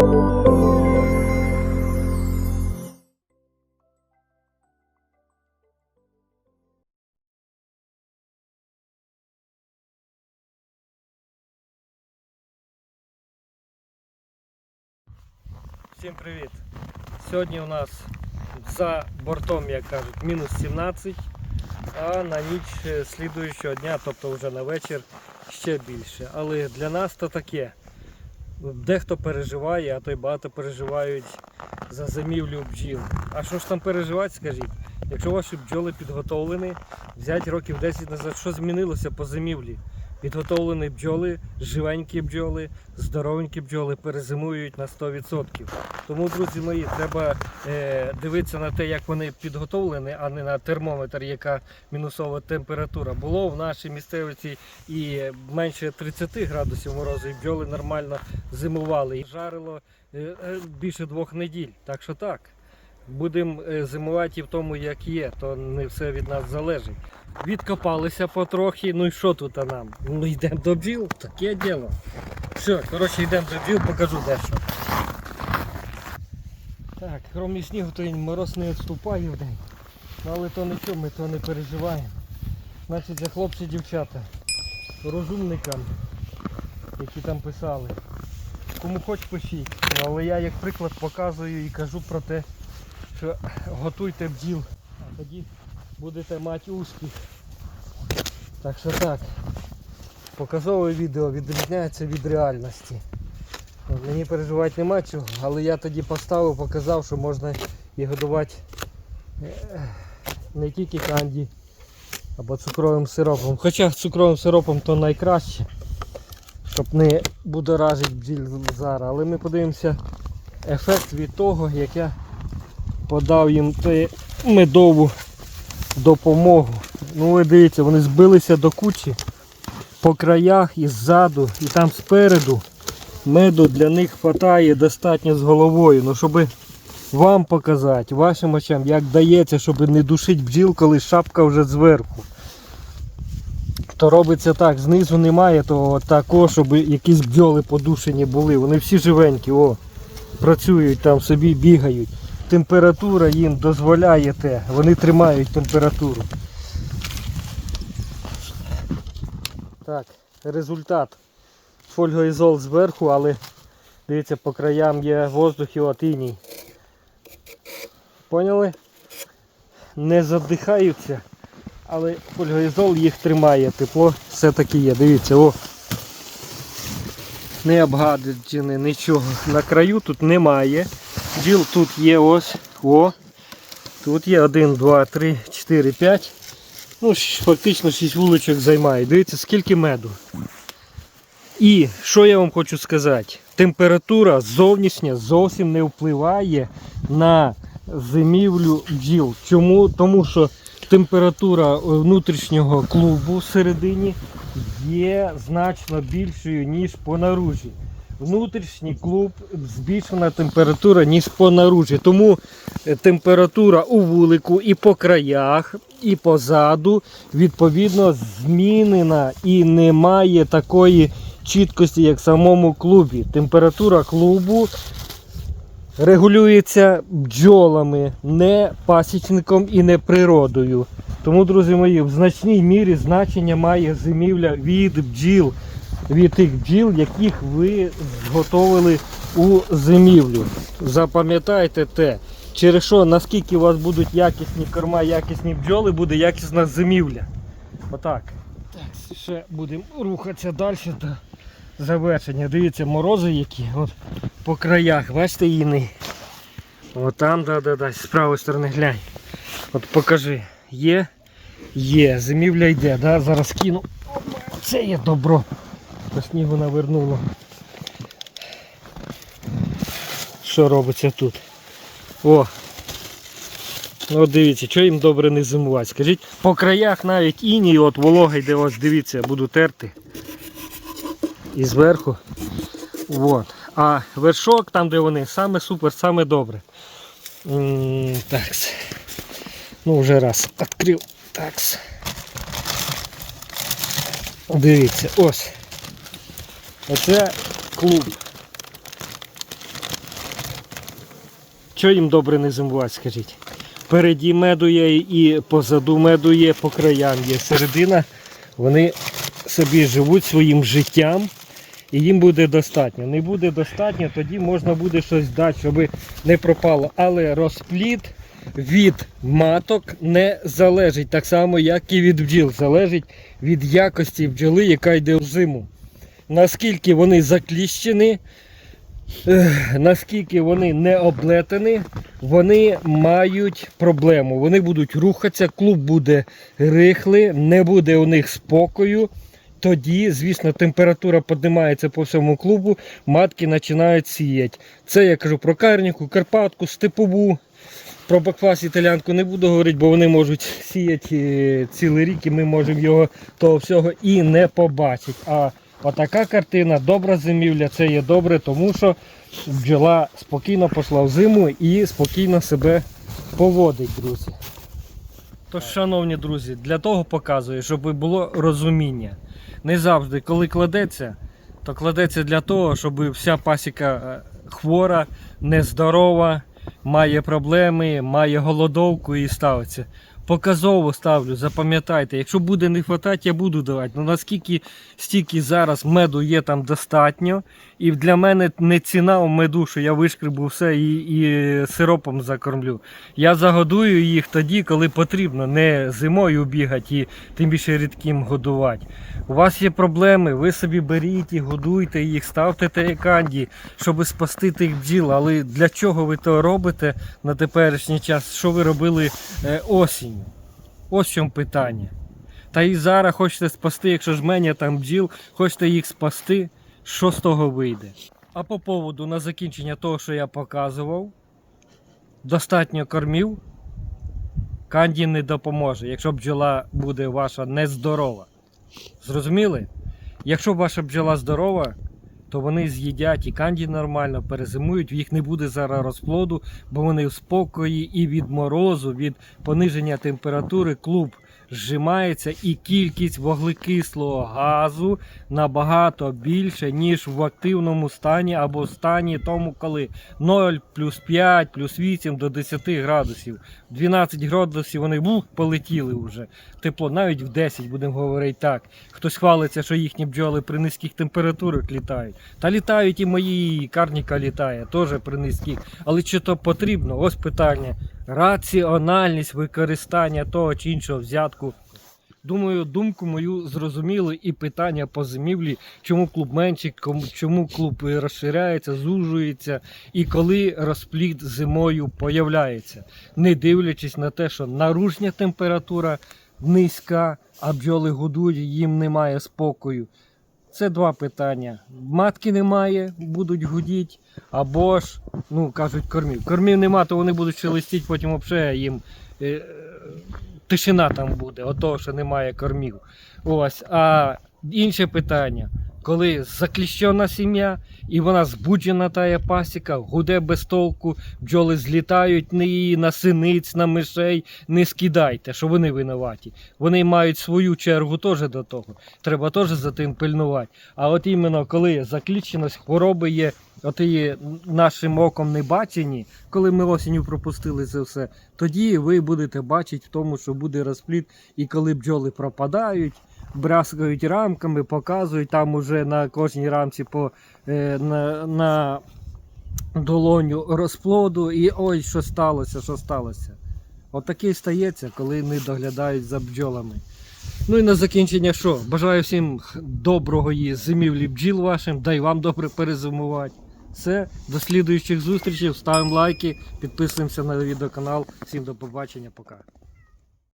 Всім привіт! Сьогодні у нас за бортом, як кажуть, мінус 17, а на ніч е, слідуючого дня, тобто вже на вечір, ще більше. Але для нас то таке. Дехто переживає, а то й багато переживають за зимівлю бджіл. А що ж там переживати, скажіть? Якщо ваші бджоли підготовлені, взять років 10 назад, що змінилося по зимівлі? Підготовлені бджоли, живенькі бджоли, здоровенькі бджоли перезимують на 100%. Тому, друзі мої, треба е, дивитися на те, як вони підготовлені, а не на термометр, яка мінусова температура. Було в нашій місцевості і менше 30 градусів морозу, і бджоли нормально зимували. Жарило е, е, більше двох неділь. Так що так. Будемо е, зимувати і в тому, як є, то не все від нас залежить. Відкопалися потрохи. Ну і що тут нам? Ну йдемо до бджіл, таке діло. Все, коротше, йдемо до бджіл, покажу дещо. Так, крім снігу, то мороз не відступає в день. Ну, але то нічого, ми то не переживаємо. Значить, для хлопці дівчата, розумникам, які там писали. Кому хоч пишіть. Але я як приклад показую і кажу про те, що готуйте бджіл, а тоді будете мати успіх. Так що так. Показове відео відрізняється від реальності. Мені переживати нема чого, але я тоді поставив, показав, що можна і годувати е, не тільки канді, або цукровим сиропом. Хоча цукровим сиропом то найкраще, щоб не будоражити бджіл зараз. Але ми подивимося ефект від того, як я подав їм медову допомогу. Ну ви дивіться, вони збилися до кучі по краях і ззаду, і там спереду. Меду для них вистачає достатньо з головою. Ну, щоб вам показати, вашим очам, як дається, щоб не душити бджіл, коли шапка вже зверху. То робиться так, знизу немає того такого, щоб якісь бджоли подушені були. Вони всі живенькі, о, працюють там собі, бігають. Температура їм дозволяє те, вони тримають температуру. Так, результат. Фольгоізол зверху, але дивіться, по краям є воздух і от. Поняли? Не задихаються, але фольгоізол їх тримає, тепло все-таки є. Дивіться, о. Не обгаджене нічого. На краю тут немає. Джіл тут є ось. О. Тут є 1, 2, 3, 4, 5. Ну, фактично 6 вуличок займає. Дивіться, скільки меду. І що я вам хочу сказати? Температура зовнішня зовсім не впливає на зимівлю бджіл. Чому? Тому що температура е, внутрішнього клубу всередині є значно більшою, ніж по наружі. Внутрішній клуб збільшена температура, ніж по наружі. Тому е, температура у вулику і по краях, і позаду відповідно змінена і немає такої чіткості, як в самому клубі. Температура клубу регулюється бджолами, не пасічником і не природою. Тому, друзі мої, в значній мірі значення має зимівля від бджіл, від тих бджіл, яких ви зготовили у зимівлю. Запам'ятайте те, через що наскільки у вас будуть якісні корма, якісні бджоли, буде якісна зимівля. Отак. Так, ще будемо рухатися далі до завершення. Дивіться, морози які. От по краях, бачите іни. От там, да, да, да, з правої сторони глянь. От покажи. Є? Є. Зимівля йде, да? зараз кину. Це є добро. По снігу навернуло. Що робиться тут? О! От дивіться, що їм добре не зимувати. Скажіть, по краях навіть іній, от волога йде, ось дивіться, буду терти. І зверху. Вот. А вершок, там де вони, саме супер, саме добре. М, Такс. Ну вже раз відкрив. Такс. Дивіться, ось. Оце клуб. Що їм добре не зимувати, скажіть? Переді меду є і позаду меду є, по краям є середина. Вони собі живуть своїм життям і їм буде достатньо. Не буде достатньо, тоді можна буде щось дати, щоб не пропало. Але розплід від маток не залежить, так само, як і від бджіл. Залежить від якості бджоли, яка йде в зиму. Наскільки вони закліщені, наскільки вони не облетані, вони мають проблему. Вони будуть рухатися, клуб буде рихлий, не буде у них спокою. Тоді, звісно, температура піднімається по всьому клубу, матки починають сіяти. Це я кажу про карніку, карпатку, степову. Про бакфас італянку не буду говорити, бо вони можуть сіяти е, цілий рік і ми можемо його того всього і не побачити. А отака картина, добра зимівля, це є добре, тому що бджола спокійно пішла в зиму і спокійно себе поводить, друзі. Тож, шановні друзі, для того показую, щоб було розуміння. Не завжди, коли кладеться, то кладеться для того, щоб вся пасіка е, хвора, нездорова, має проблеми, має голодовку і ставиться. Показово ставлю, запам'ятайте, якщо буде не вистачати, я буду давати. Ну наскільки стільки зараз меду є там достатньо. І для мене не ціна у меду, що я вишкребу все і, і сиропом закормлю. Я загодую їх тоді, коли потрібно, не зимою бігати і тим більше рідким годувати. У вас є проблеми, ви собі беріть і годуйте їх, ставте теяканді, щоб спасти тих бджіл. Але для чого ви то робите на теперішній час? Що ви робили е, осінню? Ось в чому питання. Та і зараз хочете спасти, якщо жменя там бджіл, хочете їх спасти, що з того вийде? А по поводу на закінчення того, що я показував, достатньо кормів, канді не допоможе, якщо бджола буде ваша нездорова. Зрозуміли? Якщо ваша бджола здорова, то вони з'їдять і канді нормально, перезимують, їх не буде зараз розплоду, бо вони в спокої і від морозу, від пониження температури клуб зжимається і кількість вуглекислого газу набагато більше, ніж в активному стані або в стані тому, коли 0, плюс 5, плюс 8 до 10 градусів. 12 градусів вони бух, полетіли вже. Тепло, навіть в 10, будемо говорити так. Хтось хвалиться, що їхні бджоли при низьких температурах літають. Та літають і мої, і карніка літає, теж при низьких. Але чи то потрібно? Ось питання. Раціональність використання того чи іншого взятку. Думаю, думку мою зрозуміли і питання по зимівлі, чому клуб менший, чому клуб розширяється, зужується і коли розплід зимою появляється, не дивлячись на те, що наружня температура низька, а бджоли гудуть, їм немає спокою. Це два питання. Матки немає, будуть гудіти, або ж, ну кажуть, кормів. Кормів нема, то вони будуть шелестіти, потім взагалі їм е, тишина там буде, от того, що немає кормів. Ось. А інше питання. Коли закліщена сім'я і вона збуджена тая пасіка, гуде без толку, бджоли злітають на її, на синиць, на мишей, не скидайте, що вони винуваті. Вони мають свою чергу теж до того. Треба теж за тим пильнувати. А от іменно коли закліщеність, хвороби є, от нашим оком не бачені, коли ми осінню пропустили це все, тоді ви будете бачити в тому, що буде розплід, і коли бджоли пропадають брязкають рамками, показують там уже на кожній рамці по е, на, на долоню розплоду. І ой, що сталося, що сталося. От стається, коли не доглядають за бджолами. Ну і на закінчення що? Бажаю всім доброго її зимівлі бджіл вашим, дай вам добре перезимувати. Все, до слідуючих зустрічей, ставимо лайки, підписуємося на відеоканал. Всім до побачення, пока.